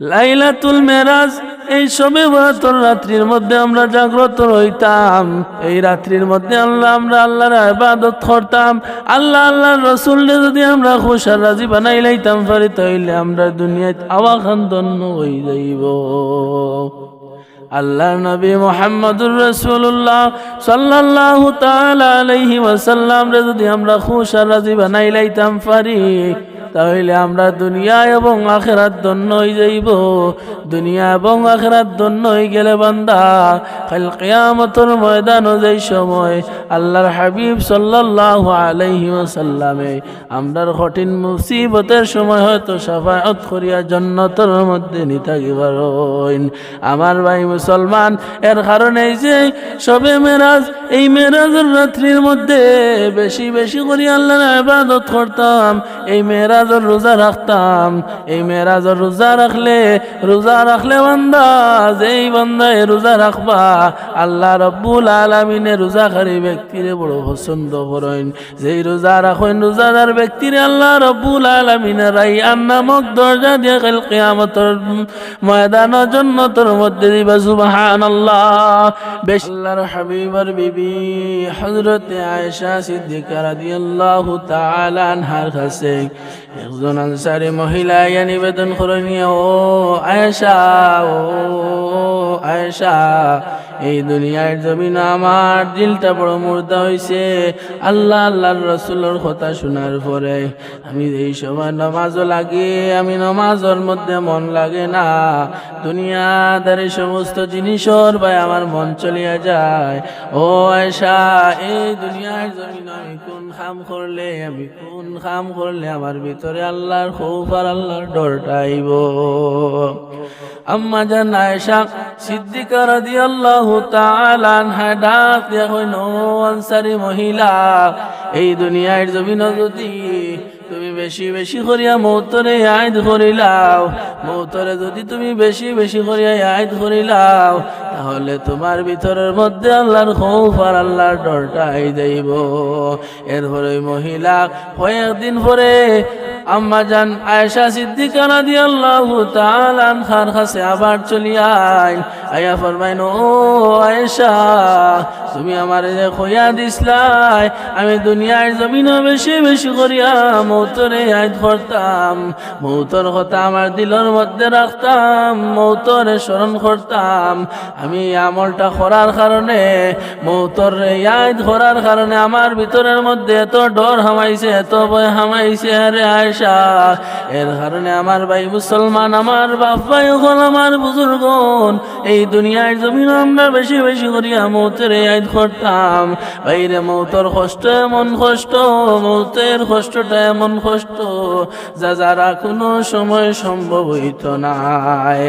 লাইলাতুল মেরাজ, এই সবে বাহাত্তর রাত্রির মধ্যে আমরা জাগ্রত রইতাম। এই রাত্রির মধ্যে আল্লাহ, আমরা আল্লাহর ইবাদত করতাম। আল্লাহ, আল্লাহর রসুলকে যদি আমরা খুশার রাজি বানাই লাইতাম পারি তাইলে আমরা দুনিয়ায় আওয়াখান ধন্য হয়ে যাইব। আল্লাহ নবী মোহাম্মদুর রসুল্লাহ সাল্লাহ আলাইহি ওয়াসাল্লাম রে যদি আমরা খুশ আর রাজি বানাই লাইতাম পারি তাহলে আমরা দুনিয়া এবং আখেরাত ধন্য হয়ে যাইব। দুনিয়া এবং আখেরাত ধন্য হয়ে গেলে বান্দা, কাল কিয়ামতের ময়দানও যেই সময় আল্লাহর হাবিব সাল্লাহ আলাইহি ওয়াসাল্লামে আমরার কঠিন মুসিবতের সময় হয়তো সাফায়াত করিয়া জন্নতের মধ্যে নিতাকিবার আমার ভাই মুসলমান, এর কারণে যে সবে মেরাজ, এই মেরাজের রাত্রির মধ্যে বেশি বেশি করে আল্লাহর ইবাদত করতাম। এই মেরাজের রোজা রাখতাম, এই মেরাজের রোজা রাখলে রোজা রাখলে বান্দা, যেই বান্দায় রোজা রাখবা, আল্লাহ রব্বুল আলমিনে রোজাকারী ব্যক্তিরে বড় পছন্দ করেন। যেই রোজা রাখেন রোজাদার ব্যক্তিরে আল্লাহ রব্বুল আলমিনে রাই নামক দরজা দিয়ে কাল কিয়ামতের ময়দান জন্নতর মধ্যে দিবা সুবহান আল্লাহ আল্লাহর হাবিবার বিবি হজরতে আয়েশা সিদ্দিকা রাদিয়াল্লাহু তাআলা আনহার কাছে একজন আনসারী মহিলা ইয়া নিবেদন করেন ও আয়েশা ও আয়েশা এই দুনিয়ার জমিন আমার দিলটা বড় মুর্দা হইছে। আল্লাহ আল্লাহর রসুলের কথা শোনার পরে আমি এই সময় নমাজও লাগে, আমি নমাজের মধ্যে মন লাগে না। দুনিয়াদার সমস্ত জিনিসর ভাই আমার মন চলিয়া যায়। ও আয়সা এই দুনিয়ার জমিন আমি কোন খাম করলে, আমি কোন খাম করলে আমার ভিতরে আল্লাহর খৌফ আর আল্লাহর ডরটা আইব? আম্মা জান আয়েশা সিদ্দিকা রাদিয়াল্লাহু তাআলা আনহা ডাক কইন ও মহিলা, এই দুনিয়ার জমিন যদি তুমি বেশি বেশি করিয়া মৌতরে আইদ করিলাও, মৌতরে যদি তুমি বেশি বেশি করিয়া আইদ করিলাও তাহলে তোমার ভিতরের মধ্যে আল্লাহর খৌফ আর আল্লাহর ডরটা আই যাইব এরপরে মহিলা কয়েকদিন পরে আম্মা জান আয়েশা সিদ্দিকা রাদিয়াল্লাহু তাআলা আনহার কাছে আবার চলিয়া আইন আয়া ফরমাইন, ও আয়েশা, তুমি আমার যে খোয়া দিসলাই আমি দুনিয়ার জমিন বেশি বেশি করিয়া মৌতরে আইদ করতাম মৌতর কথা আমার দিলের মধ্যে রাখতাম, মৌতরে স্মরণ করতাম। আমি আমলটা করার কারণে, মৌতর আইদ করার কারণে আমার ভিতরের মধ্যে এত ডর হামাইছে, এত ভয় হামাইছে, আরে আয়সা এর কারণে আমার ভাই মুসলমান, আমার বাপ ভাই হল আমার বুজুর্গন এই দুনিয়ার জমিন আমরা বেশি বেশি করিয়া মৌতের আইদ করতাম। বাইরে মৌতর কষ্ট এমন কষ্ট, মৌতের কষ্টটা এমন কষ্ট, যা যারা কোনো সময় সম্ভব হইত নাই।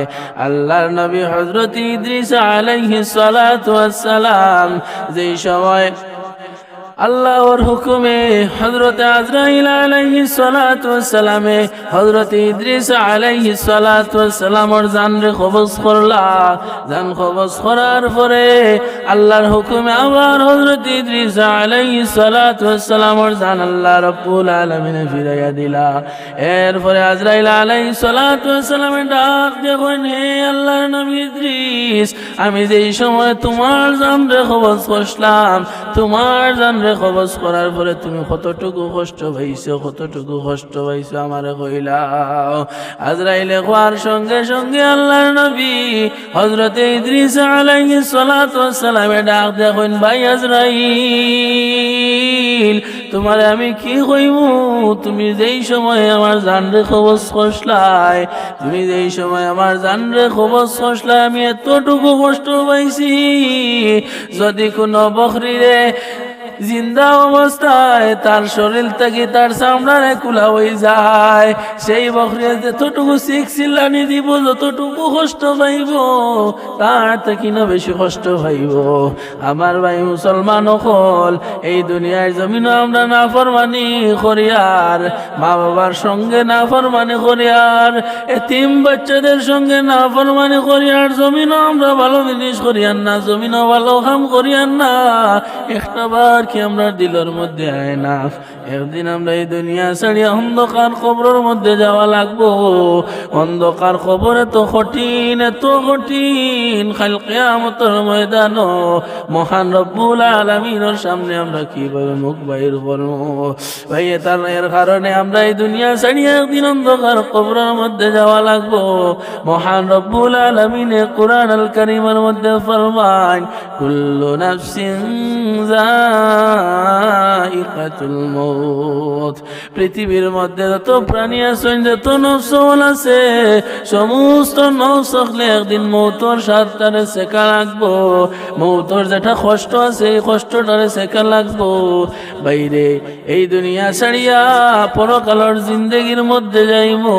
আল্লাহর নবী হজরত ইদ্রিস আলাইহিস সালাতু ওয়াস সালাম যেই সময় আল্লাহর হুকুমে হজরত আজরাইল আলাইহি সালামে হজরত ইদ্রিস আলাইহি সালামর জানরে কবজ করলা। জান কবজ করার পরে আল্লাহর হুকুমে আবার হজরত ইদ্রিস আলাইহি সালামর জান আল্লাহ রব্বুল আলামিনে ফিরাইয়া দিলা। এরপরে আজরাইল আলাইহি সালামে ডাক দেখুন হে আল্লাহর নবী ইদ্রিস, আমি যেই সময় তোমার জানরে কবজ করলাম তোমার জানরে কবজ করার পরে তুমি কতটুকু কষ্ট পাইছো, কতটুকু কষ্ট পাইছো আমারে কইলাও আজরাইলে কোয়ার সঙ্গে সঙ্গে আল্লাহর নবী হযরতে ইদ্রিস আলাইহিস সালাতু সালামে ডাক দেখুন, ভাই আজরাইল, তোমারে আমি কি কইব তুমি যেই সময় আমার জানরে কবজ করছলাই, তুমি যেই সময় আমার জানরে কবজ করছলাই, আমি এতটুকু কষ্ট পাইছি। যদি কোনো বকরিরে জিন্দা অবস্থায়, তার শরীর থেকে তার চামড়ারে কুলা হয়ে যায়। সেই বকরিয়া যতটুকু শিখ চিল্লানি দিব, যতটুকু কষ্ট পাইব, তার থেকে না বেশি কষ্ট পাইব। আমার ভাই মুসলমান হল এই দুনিয়ার জমিন আমরা না ফরমানি করিয়ার মা বাবার সঙ্গে না ফরমানি করিয়ার, এতিম বাচ্চাদের সঙ্গে না ফরমানি করিয়ার, জমিনও আমরা ভালো জিনিস করিয়ার না, জমিনও ভালো কাম করিয়ার না। একটা বার কি আমরা দিলের মধ্যে আয় না একদিন আমরা এই দুনিয়া ছাড়িয়া অন্ধকার কবরের মধ্যে যাওয়া লাগবো। অন্ধকার কবরে তো কঠিন, এত কঠিন। খাল কেয়ামতের ময়দান মহান রব্বুল আলমিনের সামনে আমরা কীভাবে মুখ বাইর করব? ভাই তার এর কারণে আমরা এই দুনিয়া ছাড়িয়া একদিন অন্ধকার কবরের মধ্যে যাওয়া লাগবো। মহান রব্বুল আলমিনে কোরআন আল করিমের মধ্যে ফরমান কুল্লু নাফসিন পৃথিবীর মধ্যে যত প্রাণী আছে, যত নফসল আছে, সমস্ত নফসলে একদিন মৌতর সাতটারে শেখা লাগবো। মৌতর যেটা কষ্ট আছে, এই কষ্টটারে শেখা লাগবো। বাইরে এই দুনিয়া ছাড়িয়া পরকালর জিন্দগির মধ্যে যাইমু,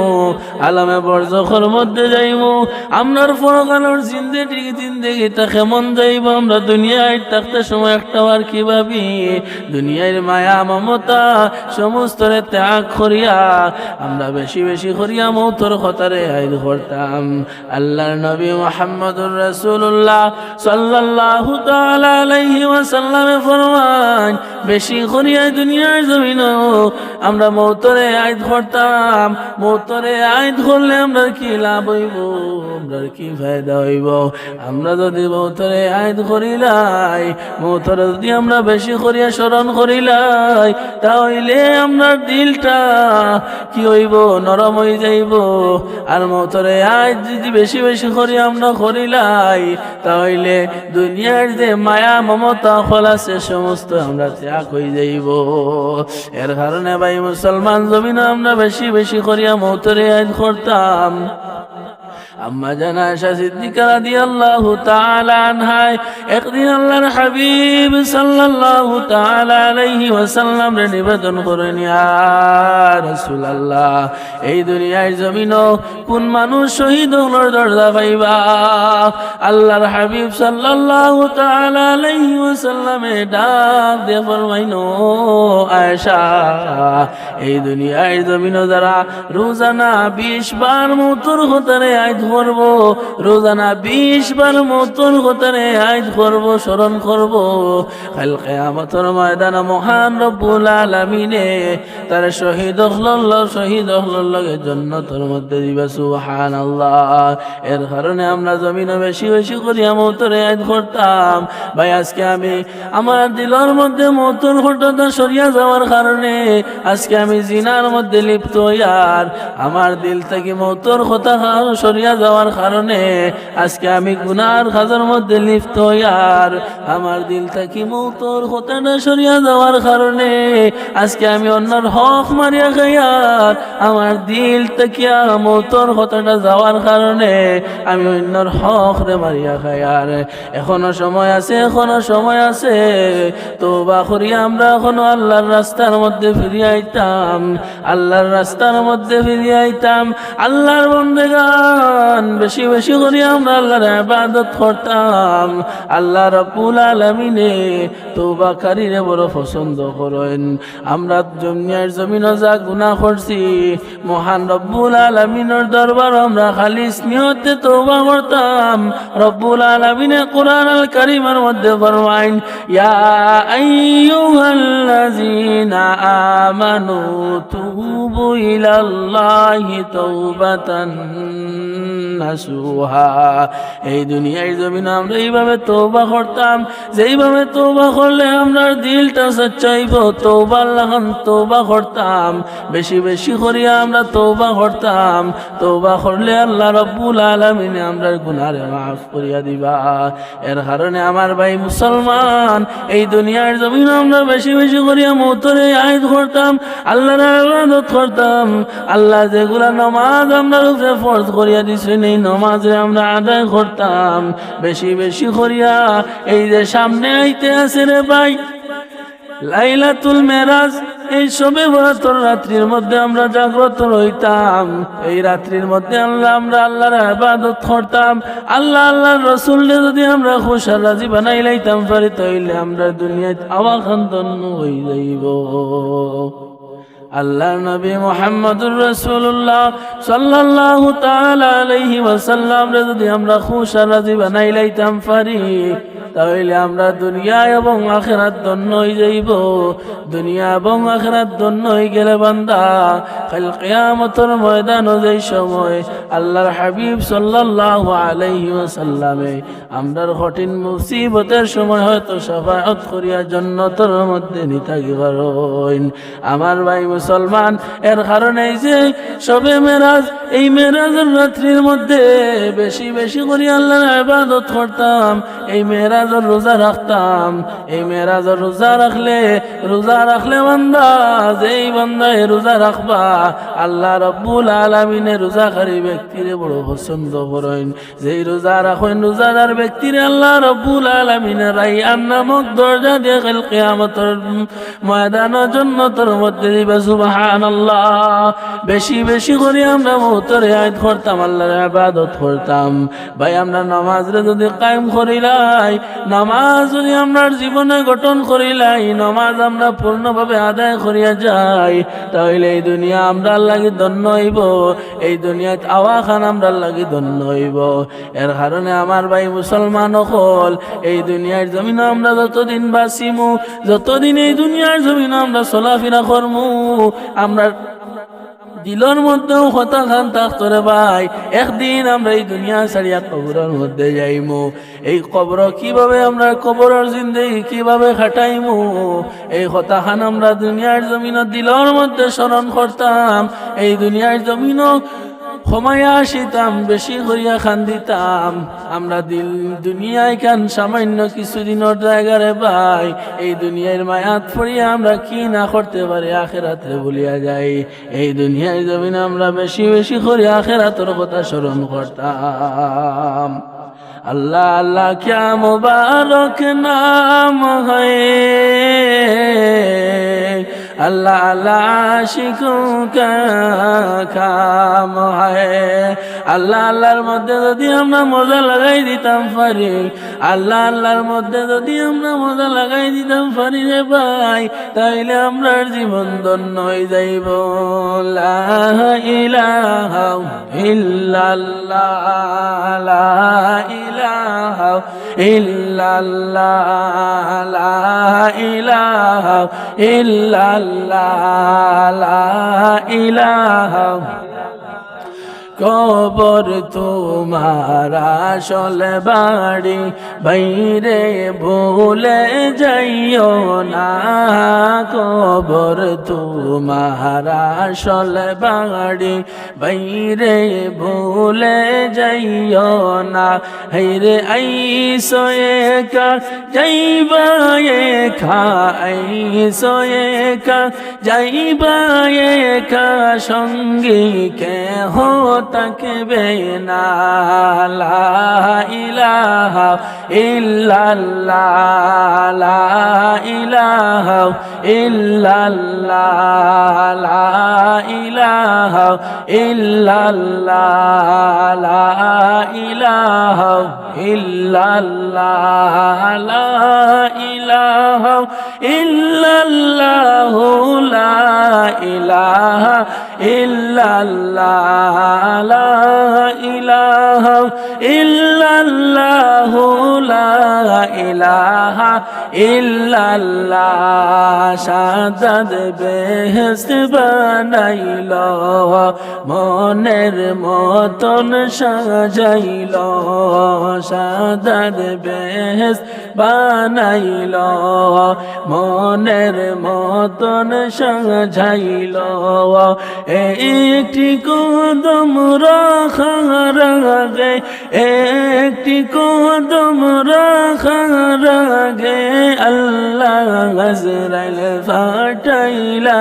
আলামে বরজখর মধ্যে যাইমু। আমরার পরকালর জিন্দগি, জিন্দগিটা কেমন যাইব? আমরা দুনিয়ায় থাকতে সময় একটা আর কি ভাবি? দুনিয়ার মায়া, মমতা, সমস্ত ত্যাগ করিয়া আমরা বেশি বেশি করিয়া মৌতর খতারে আইদ করতাম। আল্লাহর নবী মোহাম্মদুর রাসূলুল্লাহ সাল্লাল্লাহু তাআলা ফরমান, বেশি করিয়া দুনিয়ার জমিন আমরা মৌতরে আইদ করতাম। মৌতরে আইদ করলে আমরা কি লাভ হইব? আমরা কি ফায়দা হইব? আমরা যদি মৌতরে আইদ করিলাই মৌতরে যদি আমরা বেশি করিয়া স্মরণ করিলাই তাহলে আমরা দিলটা কি হইব, নরম হয়ে যাইব। আর মৌতরে আইদ যদি বেশি বেশি করি আমরা করিলাই তাহলে দুনিয়ার যে মায়া, মমতা, ফল আছে, সমস্ত আমরা ত্যাগ হয়ে যাইব। এর কারণে ভাই, মুসলমান জমিন আমরা বেশি বেশি করিয়া মৌতরে আইদ করতাম। আম্মা জানা আয়সা সিদ্দিকা রাদিয়াল্লাহু তাআলা আনহায়, একদিন আল্লাহর হাবিব সাল্লাল্লাহু তাআলা আলাইহি ওয়াসাল্লাম রে নিবেদন করেন, ইয়া রাসূলুল্লাহ, এই দুনিয়ার জমিন কোন মানুষ শহীদ হলোর দরজা পাইবা? আল্লাহর হাবিব সাল্লাল্লাহু তাআলা আলাইহি ওয়াসাল্লামে ডাক দিয়ে ফরমাইনো আয়েশা, এই দুনিয়ার জমিন যারা রোজানা 20 বার মতুর হতারে আইদ করব রোজানা 20 বার মতুর হতারে আইদ করব, স্মরণ করব। কাল কিয়ামতের ময়দানে মহান রব্বুল আলামিনে তার শহীদ হল শহীদ হল লগে জান্নাতের মধ্যে দিবা, সুবহানাল্লাহ। এর কারণে আমরা জমিনে বেশি বেশি করি মৌতরে আইদ করতাম। ভাই, আজকে আমি আমার দিলের মধ্যে মৌতর ঘটনা সরিয়া যাওয়ার কারণে আজকে আমি জিনার মধ্যে লিপ্ত হইয়ার। আমার দিল থেকে মৌতর কথা সরিয়া যাওয়ার কারণে আজকে আমি গুনার খাজার মধ্যে লিপ্ত হইয়ার আমার দিল থেকে মৌতর কথাটা সরিয়া যাওয়ার কারণে আজকে আমি অন্যর হক মারিয়া খাইয়ার আমার দিল থেকে মৌতর কথাটা যাওয়ার কারণে আমি অন্যর হক রে মারিয়া খাইয়ার এখনও সময় আছে, এখনও সময় আছে। তো বা আমরা এখনও আল্লাহর রাস্তার মধ্যে ফিরে আইতাম, আল্লাহর রাস্তার মধ্যে ফিরে আইতাম, আল্লাহর বন্দেগান বেশি বেশি করি আমরা আল্লাহর ইবাদত করতাম। আল্লাহ রাব্বুল আলামিনে তওবা কারীরে বড় পছন্দ করেন। আমরা দুনিয়ার জমিনে যা গুনাহ করছি, মহান রব্বুল আলামিনের দরবার আমরা খালিস নিয়তে তওবা করতাম। রব্বুল আলামিনে কোরআন আল কারীমের মধ্যে ফরমাইন, ইয়া আইয়ুহাল্লাযীনা আমানু তুবু ইলাল্লাহি তাওবাতান। নাসুহা এই দুনিয়ার জমিন আমরা এইভাবে তওবা করতাম, যেইভাবে তওবা করলে আমরা দিলটা সচ্চাইব, তওবা লাগান তওবা করতাম। বেশি বেশি করিয়া আমরা তওবা করতাম, তওবা করলে আল্লাহ রব্বুল আলামিন আমরা গুনারে মাফ করিয়া দিবা। এর কারণে আমার ভাই মুসলমান, এই দুনিয়ার জমিন আমরা বেশি বেশি করিয়া মৌতরে আয়াত করতাম, আল্লাহর ইবাদত করতাম। আল্লাহ যেগুলা নামাজ আমরা ফরজ করিয়া দিছেন এই নামাজে আমরা আদায় করতাম। বেশি বেশি করিয়া এই যে সামনে আইতে আছে রে ভাই। লাইলাতুল মেরাজ, এই সবে বরাতর রাত্রির মধ্যে আমরা জাগ্রত রইতাম। এই রাত্রির মধ্যে আল্লাহ, আমরা আল্লাহর ইবাদত করতাম। আল্লাহ, আল্লাহর রসুলকে যদি আমরা খুশার রাজি বানাই লাইতাম পারি তাইলে আমরা দুনিয়ায় আওয়াখান্তন্ন হয়ে যাইব। আল্লাহ নবী মোহাম্মদুর রসুল্লাহ সাল্লাহ আলাইহি ওয়াসাল্লাম রে, যদি আমরা খুশার রাজি বানাই, লাইতাম পারি তাহলে আমরা দুনিয়া এবং আখেরাত দন্য হয়ে যাইব। দুনিয়া এবং আখেরাত দন্য হয়ে গেলে বান্দা, কাল কিয়ামতের ময়দান যেই সময় আল্লাহর হাবিব সাল্লাল্লাহু আলাইহি ওয়াসাল্লামে আমরার কঠিন মুসিবতের সময় হয়তো শাফাআত করিয়া জান্নাতের মধ্যে নিতাকি পারেন আমার ভাই মুসলমান, এর কারণে যে সবে মেরাজ, এই মেরাজের রাত্রির মধ্যে বেশি বেশি করে আল্লাহর ইবাদত করতাম, এই মেরাজের রোজা রাখতাম, এই মেরাজের রোজা রাখলে রোজা রাখলে বান্দা, যেই বান্দায় রোজা রাখবা, আল্লাহ রব্বুল আলামিনে রোজাকারী ব্যক্তিরে বড় পছন্দ করেন। যেই রোজা রাখেন রোজাদার ব্যক্তিরে আল্লাহ রব্বুল আলামিনে রাইয়ান নামক দরজা দিয়ে কাল কিয়ামতের ময়দানের জন্য তোর মধ্যে দিবে, সুবহানাল্লাহ। বেশি বেশি করে আমরা মৌতরে আয়াত করতাম, আল্লাহর ইবাদত করতাম। ভাই, আমরা নামাজরে যদি কায়েম করিলাই নামাজ যদি আমরার জীবনে গঠন করিলাই নামাজ আমরা পূর্ণভাবে আদায় করিয়া যাই, তাহলে এই দুনিয়া আমরা লাগি ধন্য হইব, এই দুনিয়াত আওয়া খান আমরা লাগি ধন্য হইব। এর কারণে আমার ভাই মুসলমান হল এই দুনিয়ার জমিন আমরা যতদিন বাঁচিমু, যতদিন এই দুনিয়ার জমিন আমরা চলাফেরা করমু, আমরা দিলর মধ্যেও হতা খান থাকতরে ভাই। একদিন আমরা এই দুনিয়া ছাড়িয়া কবরের মধ্যে যাইমু। এই কবর কীভাবে আমরা কবরের জিন্দগি কীভাবে খাটাইমু? এই হতা খান আমরা দুনিয়ার জমিন দিলর মধ্যে স্মরণ করতাম। এই দুনিয়ার জমিন ক্ষমায়া আসিতাম, বেশি করিয়া খান দিতাম আমরা দিল দুনিয়ায় খান সামান্য কিছুদিনের জায়গারে ভাই এই দুনিয়ার মায়াত পড়িয়া আমরা কি না করতে পারি, আখেরাতে বলিয়া যাই। এই দুনিয়ায় জমিন আমরা বেশি বেশি করে আখেরাতের কথা স্মরণ করতাম। আল্লাহ আল্লাহ, ক্যা মুবারক নাম হয়। अल्लाह अल्लाह आशिकों का काम है আল্লাহ আল্লাহর মধ্যে যদি আমরা মজা লাগাই দিতাম পারি আল্লাহ আল্লাহর মধ্যে যদি আমরা মজা লাগাই দিতাম পারি রে ভাই তাইলে আমরার জীবন ধন্য হয়ে যাইব লা ইলাহা ইল্লাল্লাহ লা ইলাহা ইল্লাল্লাহ লা ইলাহা ইল্লাল্লাহ ইল্লাল্লাহ ইলাহা কবর তোমার আসল বাড়ি, বাইরে ভুলে যাইও না। কবর তোমার আসল বাড়ি, বাইরে ভুলে যাইও না। হেরে আইসো একা, যাইবা একা, আইসো একা, যাইবা একা, সঙ্গী কে হো থাকবে না, লা ইলাহা ইল্লাল্লাহ, লা ইলাহা ইল্লাল্লাহ, লা ইলাহা ইল্লাল্লাহ, লা ইলাহা ইল্লাল্লাহ, লা ইলাহা ইল্লাল্লাহ, লা ইলাহা ইল্লাল্লাহ। লা ইলাহা ইল্লাল্লাহ লা ইলাহা ইল্লাল্লাহ সাদাত বেহেশত বানাইল মনের মতন সাজাইল সাদাত বেহেশত বানাইল, মনের মতন সাজাইল। একটি কদম রাখার আগে, একটি কদম রাখার আগে আল্লাহ গজরাইল ফাটাইলা।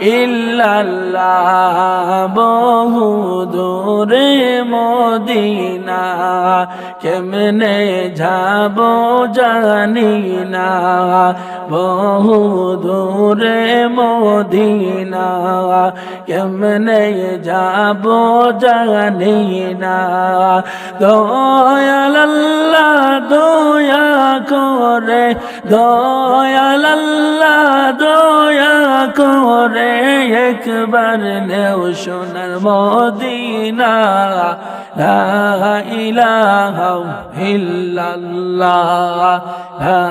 ইল্লাল্লাহ বহু দূরে মদিনা, কেমনে যাব জানি না। বহু দূরে মদিনা, কেমনে যাব জানি না। দয়াল দয়া করে দয়াল করে একবার নেও সোনার মদিনা, লা ইলাহা ইল্লাল্লাহ, লা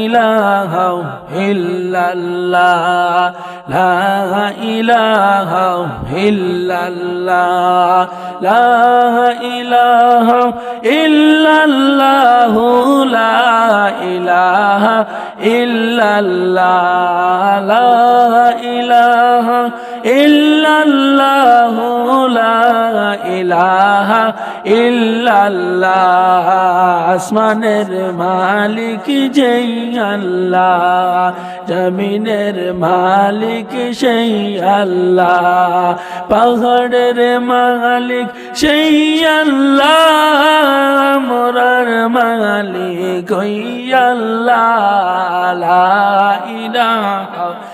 ইলাহা ইল্লাল্লাহ, লা ইলাহা ইল্লাল্লাহ, লা ইলাহা ইল্লাল্লাহ, লা ইলাহা ইল্লাল্লাহ, লা ইলাহা ইল্লাল্লাহ লা ইলাহা ইল্লাল্লাহ। আসমানের মালিক যেই আল্লাহ, জমিনের মালিক সেই আল্লাহ, পাহাড়ের মালিক সেই আল্লাহ, মোরার মালিক ওই আল্লাহ। ইলাহা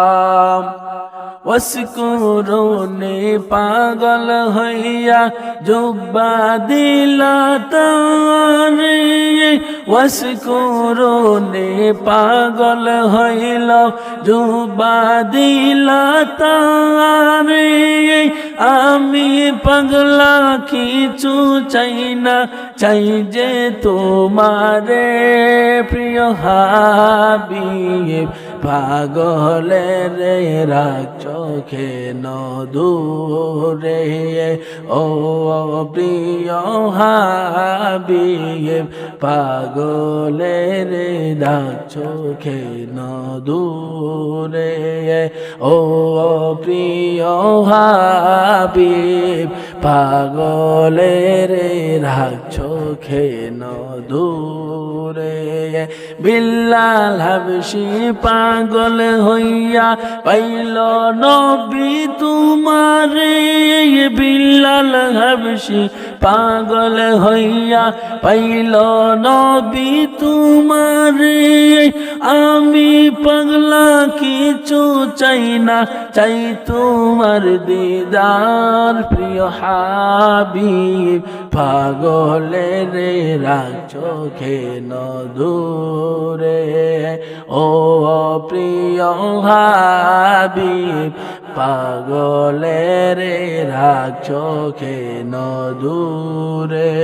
ওয়াসকুরুনি পাগল হইয়া জুব্বা দিলা তারে পাগল হইল, জুব্বা দিলা আমি পাগলা, কিছু চাই না, চাই যে তোমারে। প্রিয় হাবিব পাগলের রাগ চোখে নদূরে ও প্রিয় হাবিব, পাগলের রাগ চোখে নদূরে ও প্রিয় হাবিব, পাগলের রাগ চোখে নদূরে বিল্লাল হাবসি পাগল হইয়া পাইল নবী তোমারে বিল্লাল হাবসি পাগল হইয়া পাইল নবী তোমারে। আমি পাগলা, কিছু চাই না, চাই তোমার দিদার প্রিয় হাবিব। পাগলের রাগ চোখে নদূরে, ও প্রিয় হাবিব। পাগলের রাগ চোখে নদূরে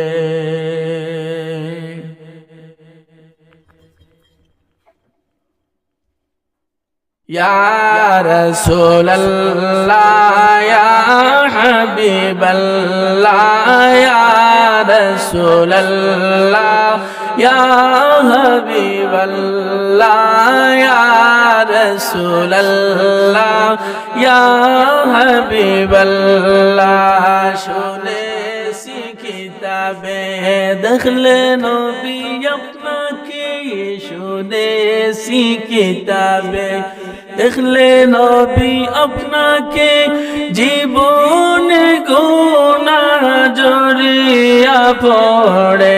يا رسول الله يا حبيب الله يا رسول الله या हबीबल्ला या रसूलल्ला या हबीबल्ला सुने किताबे नोबी अपना के सुने सी किताबे नोबी अपना के जीवन गुना जोड़िया पड़े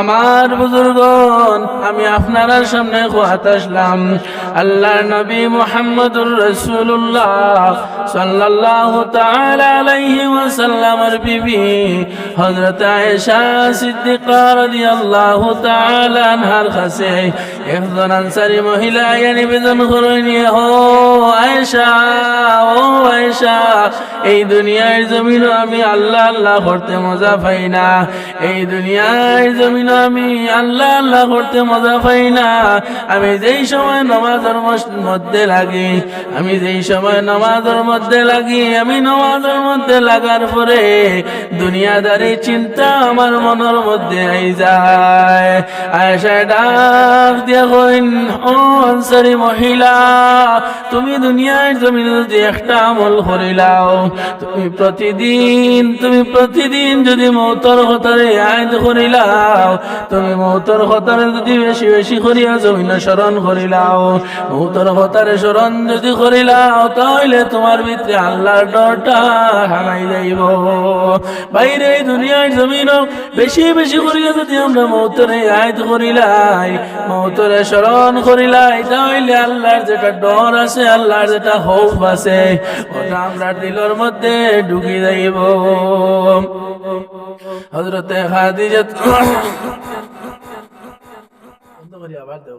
আমার বুজুর্গন আমি আপনার সামনে খোয়াত আসলাম। আল্লাহর নবী মুহাম্মদুর তাআলা আলাইহি ওয়াসাল্লামের বিবি হযরত আয়েশা সিদ্দিকা কাছে একজন মহিলা নিবেদন হো আয়েশা, ও আয়েশা, এই দুনিয়ার জমিনও আমি আল্লাহ আল্লাহ করতে মজা পাই না। এই দুনিয়ার জমিনও আমি আল্লাহ আল্লাহ করতে মজা পাই না। আমি যেই সময় নমাজের মধ্যে লাগি, আমি যেই সময় নমাজের মধ্যে লাগি, আমি নমাজের মধ্যে লাগার পরে দুনিয়াদারি চিন্তা আমার মনের মধ্যে আই যায়। আয়সা ডাক দিয়া কইন মহিলা, তুমি দুনিয়ার জমিন যদি একটা আমল করিলাও তুমি প্রতিদিন তুমি প্রতিদিন যদি মৌতর হতারে আয়াত করিলাও, তুমি মৌতর হতারে যদি বেশি বেশি করিয়া জমিন স্মরণ করিলাও। মৌতর হতারে স্মরণ যদি করিলাও, তাহলে তোমার ভিতরে আল্লাহর ডরটা হারাই যাইব। বাইরে দুনিয়ার জমিন বেশি বেশি করিয়া যদি আমরা মৌতরে আয়াত করিলাই, মৌতরে স্মরণ করিলাই, তাহলে আল্লাহর যেটা ডর আছে, আল্লাহর যেটা হোপ আছে, ওটা আমরা দিলর মধ্যে ঢুকি যাইব। হজরতে খাদিজাত বন্ধ করি আবার দেও